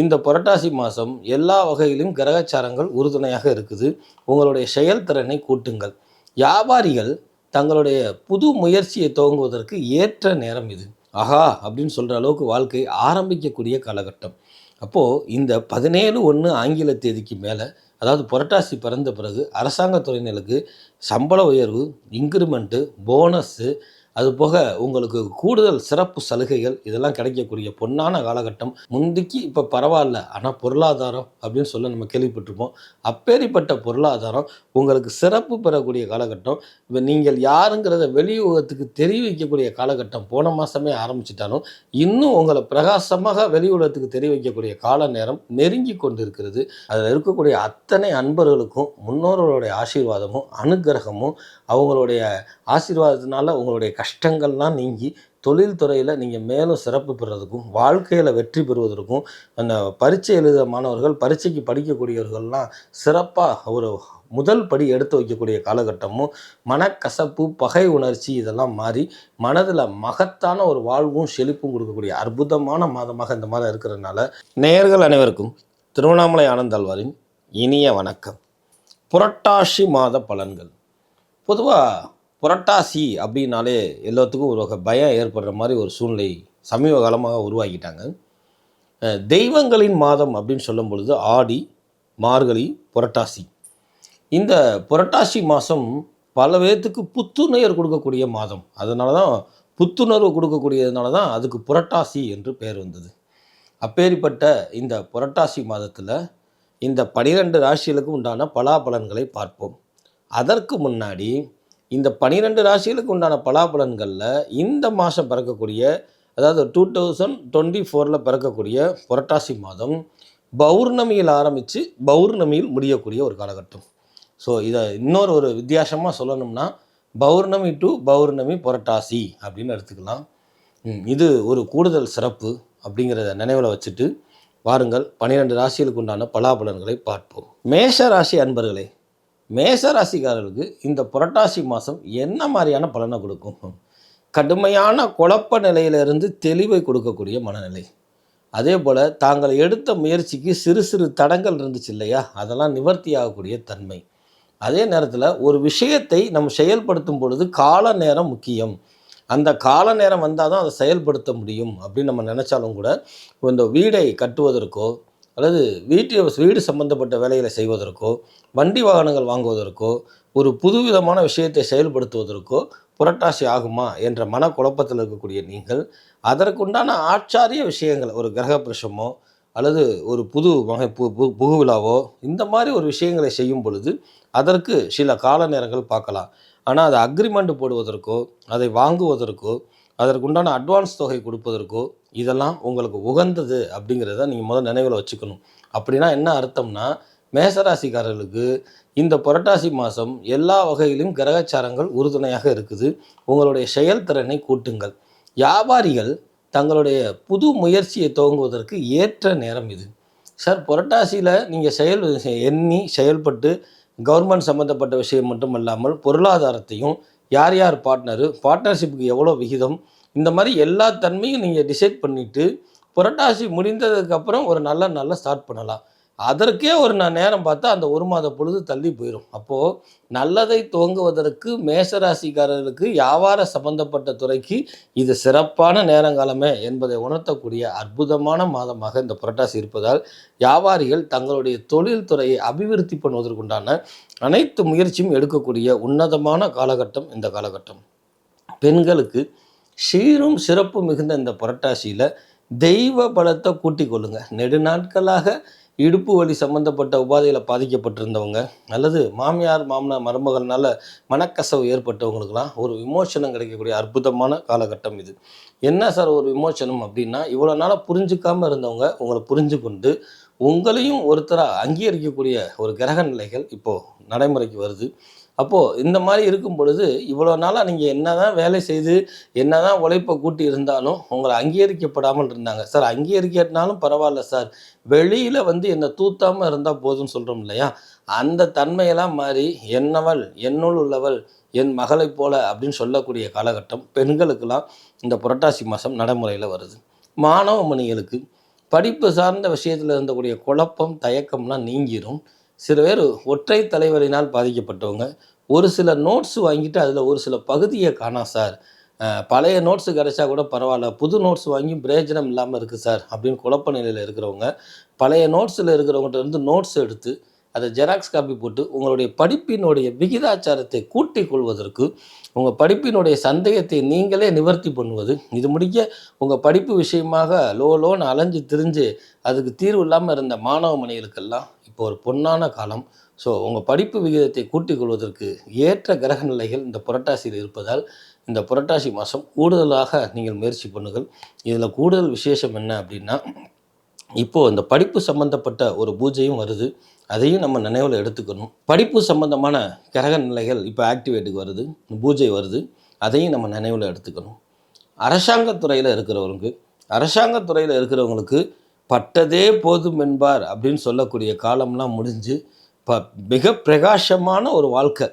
இந்த புரட்டாசி மாதம் எல்லா வகையிலும் கிரகச்சாரங்கள் உறுதுணையாக இருக்குது. உங்களுடைய செயல்திறனை கூட்டுங்கள். வியாபாரிகள் தங்களுடைய புது முயற்சியை துவங்குவதற்கு ஏற்ற நேரம் இது. ஆஹா அப்படின்னு சொல்கிற அளவுக்கு வாழ்க்கை ஆரம்பிக்கக்கூடிய காலகட்டம். அப்போது இந்த பதினேழு ஒன்று ஆங்கில தேதிக்கு மேலே அதாவது புரட்டாசி பிறந்த பிறகு அரசாங்க துறையினருக்கு சம்பள உயர்வு இன்க்ரிமெண்ட்டு போனஸ்ஸு அது போக உங்களுக்கு கூடுதல் சிறப்பு சலுகைகள் இதெல்லாம் கிடைக்கக்கூடிய பொன்னான காலகட்டம். முந்திக்கு இப்போ பரவாயில்ல ஆனால் பொருளாதாரம் அப்படின்னு சொல்ல நம்ம கேள்விப்பட்டிருப்போம். அப்பேரிப்பட்ட பொருளாதாரம் உங்களுக்கு சிறப்பு பெறக்கூடிய காலகட்டம். இப்போ நீங்கள் யாருங்கிறத வெளியுலகத்துக்கு தெரிவிக்கக்கூடிய காலகட்டம் போன மாதமே ஆரம்பிச்சிட்டாலும் இன்னும் உங்களை பிரகாசமாக வெளி உலகத்துக்கு கால நேரம் நெருங்கி கொண்டு இருக்கிறது அதில் இருக்கக்கூடிய அத்தனை அன்பர்களுக்கும் முன்னோர்களுடைய ஆசீர்வாதமும் அனுக்கிரகமும் அவங்களுடைய ஆசீர்வாதத்தினால உங்களுடைய கஷ்டங்கள்லாம் நீங்கி தொழில்துறையில் நீங்கள் மேலும் சிறப்பு பெறுறதுக்கும் வாழ்க்கையில் வெற்றி பெறுவதற்கும் அந்த பரீட்சை எழுத மாணவர்கள் பரீட்சைக்கு படிக்கக்கூடியவர்கள்லாம் சிறப்பாக ஒரு முதல் படி எடுத்து வைக்கக்கூடிய காலகட்டமும் மனக்கசப்பு பகை உணர்ச்சி இதெல்லாம் மாறி மனதில் மகத்தான ஒரு வாழ்வும் செழிப்பும் கொடுக்கக்கூடிய அற்புதமான மாதமாக இந்த மாதம் இருக்கிறதுனால நேயர்கள் அனைவருக்கும் திருவண்ணாமலை ஆனந்தாழ்வாரின் இனிய வணக்கம். புரட்டாசி மாத பலன்கள். பொதுவாக புரட்டாசி அப்படின்னாலே எல்லாத்துக்கும் ஒரு வகை பயம் ஏற்படுற மாதிரி ஒரு சூழ்நிலை சமீப காலமாக உருவாக்கிட்டாங்க. தெய்வங்களின் மாதம் அப்படின்னு சொல்லும் பொழுது ஆடி மார்கழி புரட்டாசி. இந்த புரட்டாசி மாதம் பல பேர்த்துக்கு புத்துணர்வு கொடுக்கக்கூடிய மாதம். அதனால தான் புத்துணர்வு கொடுக்கக்கூடியதுனால தான் அதுக்கு புரட்டாசி என்று பெயர் வந்தது. அப்பேரிப்பட்ட இந்த புரட்டாசி மாதத்தில் இந்த பனிரெண்டு ராசிகளுக்கு உண்டான பலாபலன்களை பார்ப்போம். அதற்கு முன்னாடி இந்த பனிரெண்டு ராசிகளுக்கு உண்டான பலாபலன்களில் இந்த மாதம் பிறக்கக்கூடிய அதாவது டூ தௌசண்ட் டுவெண்ட்டி ஃபோரில் பிறக்கக்கூடிய புரட்டாசி மாதம் பௌர்ணமியில் ஆரம்பித்து பௌர்ணமியில் முடியக்கூடிய ஒரு காலகட்டம். ஸோ இதை இன்னொரு ஒரு வித்தியாசமாக சொல்லணும்னா பௌர்ணமி டு பௌர்ணமி புரட்டாசி அப்படின்னு எடுத்துக்கலாம். இது ஒரு கூடுதல் சிறப்பு அப்படிங்கிறத நினைவில் வச்சுட்டு வாருங்கள். பன்னிரெண்டு ராசிகளுக்கு உண்டான பலாபலன்களை பார்ப்போம். மேஷ ராசி அன்பர்களே மேசராசிக்காரர்களுக்கு இந்த புரட்டாசி மாதம் என்ன மாதிரியான பலனை கொடுக்கும்? கடுமையான குழப்ப நிலையிலிருந்து தெளிவை கொடுக்கக்கூடிய மனநிலை. அதே போல் தாங்கள் எடுத்த முயற்சிக்கு சிறு சிறு தடங்கள் இருந்துச்சு இல்லையா? அதெல்லாம் நிவர்த்தி ஆகக்கூடிய தன்மை. அதே நேரத்தில் ஒரு விஷயத்தை நம்ம செயல்படுத்தும் பொழுது கால நேரம் முக்கியம். அந்த கால நேரம் வந்தால் தான் அதை செயல்படுத்த முடியும் அப்படின்னு நம்ம நினச்சாலும் கூட இந்த வீடை கட்டுவதற்கோ அல்லது வீட்டு வீடு சம்பந்தப்பட்ட வேலைகளை செய்வதற்கோ வண்டி வாகனங்கள் வாங்குவதற்கோ ஒரு புதுவிதமான விஷயத்தை செயல்படுத்துவதற்கோ புரட்டாசி ஆகுமா என்ற மனக்குழப்பத்தில் இருக்கக்கூடிய நீங்கள் அதற்குண்டான ஆச்சாரிய விஷயங்கள் ஒரு கிரகப்பிரசமோ அல்லது ஒரு புது வகை பு பு புகுவிழாவோ இந்த மாதிரி ஒரு விஷயங்களை செய்யும் பொழுது அதற்கு சில கால நேரங்கள் பார்க்கலாம். ஆனால் அது அக்ரிமெண்ட் போடுவதற்கோ அதை வாங்குவதற்கோ அதற்குண்டான அட்வான்ஸ் தொகை கொடுப்பதற்கோ இதெல்லாம் உங்களுக்கு உகந்தது அப்படிங்கிறத நீங்கள் முதல் நினைவில் வச்சுக்கணும். அப்படின்னா என்ன அர்த்தம்னா மேசராசிக்காரர்களுக்கு இந்த புரட்டாசி மாதம் எல்லா வகையிலும் கிரகச்சாரங்கள் உறுதுணையாக இருக்குது. உங்களுடைய செயல்திறனை கூட்டுங்கள். வியாபாரிகள் தங்களுடைய புது முயற்சியை துவங்குவதற்கு ஏற்ற நேரம் இது. சார் புரட்டாசியில் நீங்கள் செயல் எண்ணி செயல்பட்டு கவர்மெண்ட் சம்மந்தப்பட்ட விஷயம் மட்டும் இல்லாமல் பொருளாதாரத்தையும் யார் யார் பார்ட்னரு பார்ட்னர்ஷிப்புக்கு எவ்வளோ விகிதம்? இந்த மாதிரி எல்லா தன்மையும் நீங்கள் டிசைட் பண்ணிவிட்டு புரட்டாசி முடிந்ததுக்கப்புறம் ஒரு நல்ல நல்ல ஸ்டார்ட் பண்ணலாம். அதற்கே ஒரு நான் நேரம் பார்த்தா அந்த ஒரு மாத பொழுது தள்ளி போயிடும் அப்போது நல்லதை துவங்குவதற்கு மேசராசிக்காரர்களுக்கு வியாபார சம்பந்தப்பட்ட துறைக்கு இது சிறப்பான நேரங்காலமே என்பதை உணர்த்தக்கூடிய அற்புதமான மாதமாக இந்த புரட்டாசி இருப்பதால் வியாபாரிகள் தங்களுடைய தொழில் துறையை அபிவிருத்தி பண்ணுவதற்குண்டான அனைத்து முயற்சியும் எடுக்கக்கூடிய உன்னதமான காலகட்டம் இந்த காலகட்டம். பெண்களுக்கு சீரும் சிறப்பு மிகுந்த இந்த புரட்டாசியில் தெய்வ பலத்தை கூட்டிக் கொள்ளுங்கள் நெடுநாட்களாக இடுப்பு வலி சம்பந்தப்பட்ட உபாதையில் பாதிக்கப்பட்டிருந்தவங்க அல்லது மாமியார் மாமனார் மருமகள்னால மனக்கசவு ஏற்பட்டவங்களுக்கெல்லாம் ஒரு விமோசனம் கிடைக்கக்கூடிய அற்புதமான காலகட்டம் இது. என்ன சார் ஒரு விமோசனம் அப்படின்னா இவ்வளோ நாளாக புரிஞ்சுக்காமல் இருந்தவங்க உங்களை புரிஞ்சு கொண்டு உங்களையும் ஒருத்தராக அங்கீகரிக்கக்கூடிய ஒரு கிரக நிலைகள் இப்போது நடைமுறைக்கு வருது. அப்போது இந்த மாதிரி இருக்கும் பொழுது இவ்வளோ நாளாக நீங்கள் என்ன தான் வேலை செய்து என்ன தான் உழைப்பை கூட்டி இருந்தாலும் உங்களை அங்கீகரிக்கப்படாமல் இருந்தாங்க. சார் அங்கீகரிக்கட்டினாலும் பரவாயில்ல சார். வெளியில் வந்து என்னை தூத்தாமல் இருந்தால் போதும்னு சொல்கிறோம் இல்லையா? அந்த தன்மையெல்லாம் மாறி என்னவள் என்னுள் உள்ளவள் என் மகளைப் போல அப்படின்னு சொல்லக்கூடிய காலகட்டம் பெண்களுக்கெல்லாம் இந்த புரட்டாசி மாதம் நடைமுறையில் வருது. மாணவ மணிகளுக்கு படிப்பு சார்ந்த விஷயத்தில் இருந்தக்கூடிய குழப்பம் தயக்கம்லாம் நீங்கிரும். சில பேர் ஒற்றை தலைவரினால் பாதிக்கப்பட்டவங்க. ஒரு சில நோட்ஸ் வாங்கிட்டு அதில் ஒரு சில பகுதியை காணோம் சார். பழைய நோட்ஸு கிடைச்சா கூட பரவாயில்ல. புது நோட்ஸ் வாங்கி பிரயோஜனம் இல்லாமல் இருக்குது சார் அப்படின்னு குழப்ப நிலையில் இருக்கிறவங்க. பழைய நோட்ஸில் இருக்கிறவங்கள்ட்ட இருந்து நோட்ஸ் எடுத்து அதை ஜெராக்ஸ் காப்பி போட்டு உங்களுடைய படிப்பினுடைய விகிதாச்சாரத்தை கூட்டிக் கொள்வதற்கு உங்கள் படிப்பினுடைய சந்தேகத்தை நீங்களே நிவர்த்தி பண்ணுவது இது முடிக்க உங்கள் படிப்பு விஷயமாக லோ லோன்னு அலைஞ்சு திரிஞ்சு அதுக்கு தீர்வு இல்லாமல் இருந்த மாணவ மணிகளுக்கெல்லாம் இப்போ ஒரு பொன்னான காலம். ஸோ உங்கள் படிப்பு விகிதத்தை கூட்டிக் கொள்வதற்கு ஏற்ற கிரக நிலைகள் இந்த புரட்டாசியில் இருப்பதால் இந்த புரட்டாசி மாதம் கூடுதலாக நீங்கள் முயற்சி பண்ணுங்கள். இதில் கூடுதல் விசேஷம் என்ன அப்படின்னா இப்போது இந்த படிப்பு சம்பந்தப்பட்ட ஒரு பூஜையும் வருது. அதையும் நம்ம நினைவில் எடுத்துக்கணும். படிப்பு சம்பந்தமான கிரக நிலைகள் இப்போ ஆக்டிவேட்டுக்கு வருது. பூஜை வருது. அதையும் நம்ம நினைவில் எடுத்துக்கணும். அரசாங்கத்துறையில் இருக்கிறவங்களுக்கு அரசாங்கத்துறையில் இருக்கிறவங்களுக்கு பட்டதே போதும் என்பார் அப்படின்னு சொல்லக்கூடிய காலம்லாம் முடிஞ்சு ப மிக பிரகாசமான ஒரு வாழ்க்கை.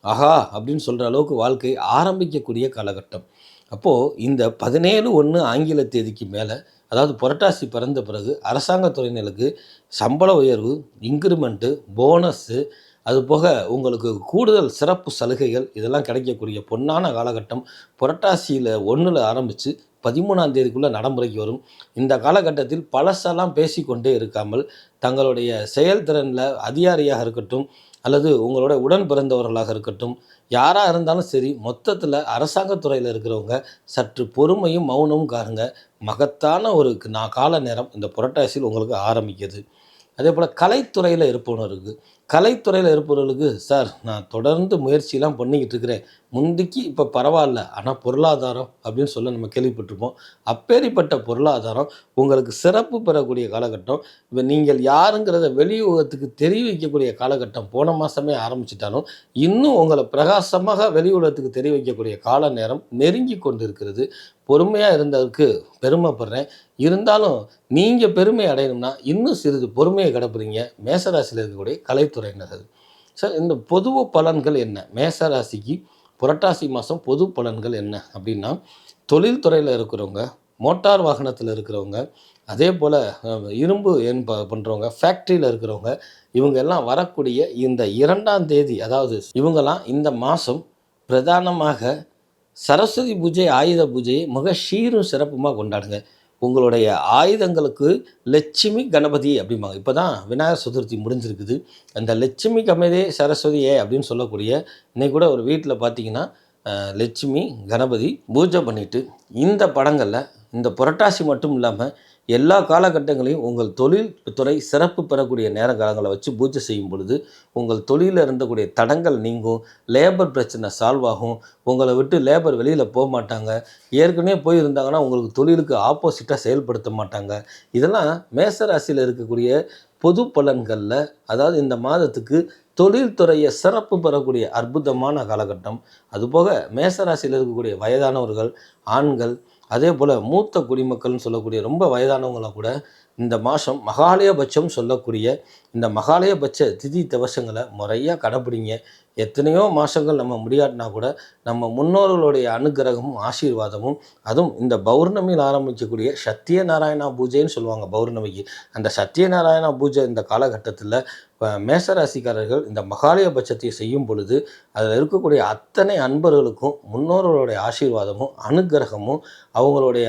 ஆஹா அப்படின்னு சொல்கிற அளவுக்கு வாழ்க்கை ஆரம்பிக்கக்கூடிய காலகட்டம். அப்போது இந்த பதினேழு ஒன்று ஆங்கில தேதிக்கு மேலே அதாவது புரட்டாசி பிறந்த பிறகு அரசாங்க துறையினருக்கு சம்பள உயர்வு இன்க்ரிமெண்ட்டு போனஸ்ஸு அது போக உங்களுக்கு கூடுதல் சிறப்பு சலுகைகள் இதெல்லாம் கிடைக்கக்கூடிய பொன்னான காலகட்டம் புரட்டாசியில் ஒன்றில் ஆரம்பித்து பதிமூணாம் தேதிக்குள்ளே நடைமுறைக்கு வரும். இந்த காலகட்டத்தில் பழசெல்லாம் பேசிக்கொண்டே இருக்காமல் தங்களுடைய செயல்திறனில் அதிகாரியாக இருக்கட்டும் அல்லது உங்களோட உடன் பிறந்தவர்களாக இருக்கட்டும் யாராக இருந்தாலும் சரி மொத்தத்தில் அரசாங்கத்துறையில் இருக்கிறவங்க சற்று பொறுமையும் மௌனமும் காருங்க மகத்தான ஒரு நான் கால நேரம் இந்த புரட்டாசியில் உங்களுக்கு ஆரம்பிக்குது. அதே போல் கலைத்துறையில் இருப்பவர்களுக்கு கலைத்துறையில் இருப்பவர்களுக்கு சார் நான் தொடர்ந்து முயற்சியெலாம் பண்ணிக்கிட்டு இருக்கிறேன். முந்திக்கு இப்போ பரவாயில்ல. ஆனால் பொருளாதாரம் அப்படின்னு சொல்ல நம்ம கேள்விப்பட்டிருப்போம். அப்பேரிப்பட்ட பொருளாதாரம் உங்களுக்கு சிறப்பு பெறக்கூடிய காலகட்டம். இப்போ நீங்கள் யாருங்கிறத வெளியுலகத்துக்கு தெரிவிக்கக்கூடிய காலகட்டம் போன மாதமே ஆரம்பிச்சிட்டாலும் இன்னும் உங்களை பிரகாசமாக வெளி உலகத்துக்கு வைக்கக்கூடிய கால நேரம் நெருங்கி கொண்டு இருக்கிறது பொறுமையாக இருந்ததுக்கு பெருமைப்படுறேன். இருந்தாலும் நீங்கள் பெருமை அடையணும்னா இன்னும் சிறிது பொறுமையை கிடப்புறீங்க. மேசராசியில் இருக்கக்கூடிய கலைத்துறை கலைத்துறையினர்கள் சார் இந்த பொது பலன்கள் என்ன? மேசராசிக்கு புரட்டாசி மாதம் பொது பலன்கள் என்ன? அப்படின்னா தொழில்துறையில் இருக்கிறவங்க மோட்டார் வாகனத்தில் இருக்கிறவங்க அதே போல் இரும்பு ஏன் ப பண்ணுறவங்க ஃபேக்ட்ரியில் இருக்கிறவங்க இவங்க எல்லாம் வரக்கூடிய இந்த இரண்டாம் தேதி அதாவது இவங்கெல்லாம் இந்த மாதம் பிரதானமாக சரஸ்வதி பூஜை ஆயுத பூஜையை மிக சீரும் சிறப்புமாக கொண்டாடுங்க. உங்களுடைய ஆயுதங்களுக்கு லட்சுமி கணபதி அப்படிம்பாங்க. இப்போ தான் விநாயகர் சதுர்த்தி முடிஞ்சிருக்குது. அந்த லட்சுமி கமதே சரஸ்வதியே அப்படின்னு சொல்லக்கூடிய இன்னைக்கு கூட ஒரு வீட்டில் பார்த்தீங்கன்னா லட்சுமி கணபதி பூஜை பண்ணிட்டு இந்த படங்களில் இந்த புரட்டாசி மட்டும் இல்லாமல் எல்லா காலகட்டங்களையும் உங்கள் தொழில் துறை சிறப்பு பெறக்கூடிய நேர காலங்களை வச்சு பூஜை செய்யும் பொழுது உங்கள் தொழிலில் இருந்தக்கூடிய தடங்கள் நீங்கும் லேபர் பிரச்சனை சால்வ் ஆகும். உங்களை விட்டு லேபர் வெளியில் போக மாட்டாங்க. ஏற்கனவே போயிருந்தாங்கன்னா உங்களுக்கு தொழிலுக்கு ஆப்போசிட்டாக செயல்படுத்த மாட்டாங்க. இதெல்லாம் மேசராசியில் இருக்கக்கூடிய பொது பலன்களில் அதாவது இந்த மாதத்துக்கு தொழில்துறையை சிறப்பு பெறக்கூடிய அற்புதமான காலகட்டம். அதுபோக மேசராசியில் இருக்கக்கூடிய வயதானவர்கள் ஆண்கள் அதே போல் மூத்த குடிமக்கள்னு சொல்லக்கூடிய ரொம்ப வயதானவங்களாம் கூட இந்த மாதம் மகாலயபட்சம் சொல்லக்கூடிய இந்த மகாலயபட்ச திதி தவசங்களை முறையாக கடைப்பிடிங்க. எத்தனையோ மாதங்கள் நம்ம முடியாட்டினா கூட நம்ம முன்னோர்களுடைய அனுகிரகமும் ஆசீர்வாதமும் அதுவும் இந்த பௌர்ணமியில் ஆரம்பிக்கக்கூடிய சத்தியநாராயணா பூஜைன்னு சொல்லுவாங்க பௌர்ணமிக்கு. அந்த சத்தியநாராயணா பூஜை இந்த காலகட்டத்தில் மேசராசிக்காரர்கள் இந்த மகாலயபட்சத்தை செய்யும் பொழுது அதில் இருக்கக்கூடிய அத்தனை அன்பர்களுக்கும் முன்னோர்களுடைய ஆசீர்வாதமும் அனுகிரகமும் அவங்களுடைய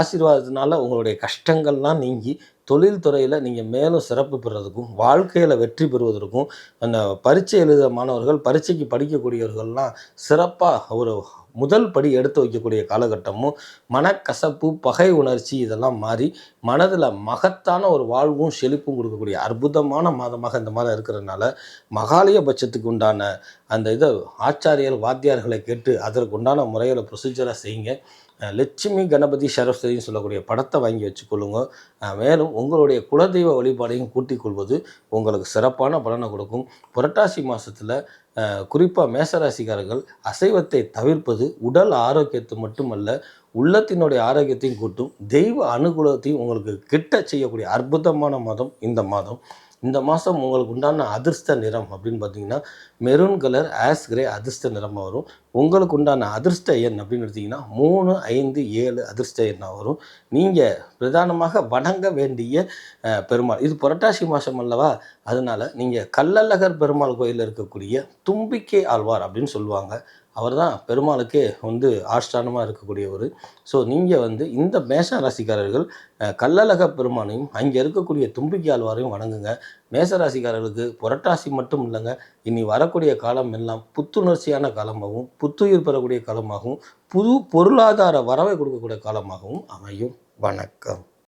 ஆசீர்வாதத்தினால உங்களுடைய கஷ்டங்கள்லாம் நீங்கி தொழில் துறையில் நீங்கள் மேலும் சிறப்பு பெறுறதுக்கும் வாழ்க்கையில் வெற்றி பெறுவதற்கும் அந்த பரீட்சை எழுத மாணவர்கள் பரீட்சைக்கு படிக்கக்கூடியவர்கள்லாம் சிறப்பாக ஒரு முதல் படி எடுத்து வைக்கக்கூடிய காலகட்டமும் மனக்கசப்பு பகை உணர்ச்சி இதெல்லாம் மாறி மனதில் மகத்தான ஒரு வாழ்வும் செழிப்பும் கொடுக்கக்கூடிய அற்புதமான மாதமாக இந்த மாதம் இருக்கிறதுனால மகாலய பட்சத்துக்கு உண்டான அந்த இதை ஆச்சாரியர் வாத்தியார்களை கேட்டு அதற்கு உண்டான முறையில் ப்ரொசீஜராக செய்யுங்க. லட்சுமி கணபதி சரஸ்வதின்னு சொல்லக்கூடிய படத்தை வாங்கி வச்சுக்கொள்ளுங்க. மேலும் உங்களுடைய குலதெய்வ வழிபாடையும் கூட்டிக் கொள்வது உங்களுக்கு சிறப்பான பலனை கொடுக்கும். புரட்டாசி மாதத்தில் குறிப்பாக மேசராசிக்காரர்கள் அசைவத்தை தவிர்ப்பது உடல் ஆரோக்கியத்தை மட்டுமல்ல உள்ளத்தினுடைய ஆரோக்கியத்தையும் கூட்டும். தெய்வ அனுகூலத்தையும் உங்களுக்கு கிட்ட செய்யக்கூடிய அற்புதமான மாதம் இந்த மாதம். இந்த மாதம் உங்களுக்கு உண்டான அதிர்ஷ்ட நிறம் அப்படின்னு பார்த்தீங்கன்னா மெரூன் கலர் ஆஸ் கிரே அதிர்ஷ்ட நிறமாக வரும். உங்களுக்கு உண்டான அதிர்ஷ்ட எண் அப்படின்னு எடுத்திங்கன்னா மூணு ஐந்து ஏழு அதிர்ஷ்ட எண்ணாக வரும். நீங்கள் பிரதானமாக வணங்க வேண்டிய பெருமாள். இது புரட்டாசி மாதம் அல்லவா? அதனால் நீங்கள் கள்ளழகர் பெருமாள் கோயிலில் இருக்கக்கூடிய தும்பிக்கை ஆழ்வார் அப்படின்னு சொல்லுவாங்க. அவர் தான் பெருமாளுக்கே வந்து ஆஷ்டானமாக இருக்கக்கூடியவர். ஸோ நீங்கள் வந்து இந்த மேஷ ராசிக்காரர்கள் கல்லழக பெருமானையும் அங்கே இருக்கக்கூடிய தும்பிக்கை ஆழ்வாரையும் வணங்குங்க. மேசராசிக்காரர்களுக்கு புரட்டாசி மட்டும் இல்லைங்க. இனி வரக்கூடிய காலம் எல்லாம் புத்துணர்ச்சியான காலமாகவும் புத்துயிர் பெறக்கூடிய காலமாகவும் புது பொருளாதார வரவை கொடுக்கக்கூடிய காலமாகவும் அமையும். வணக்கம்.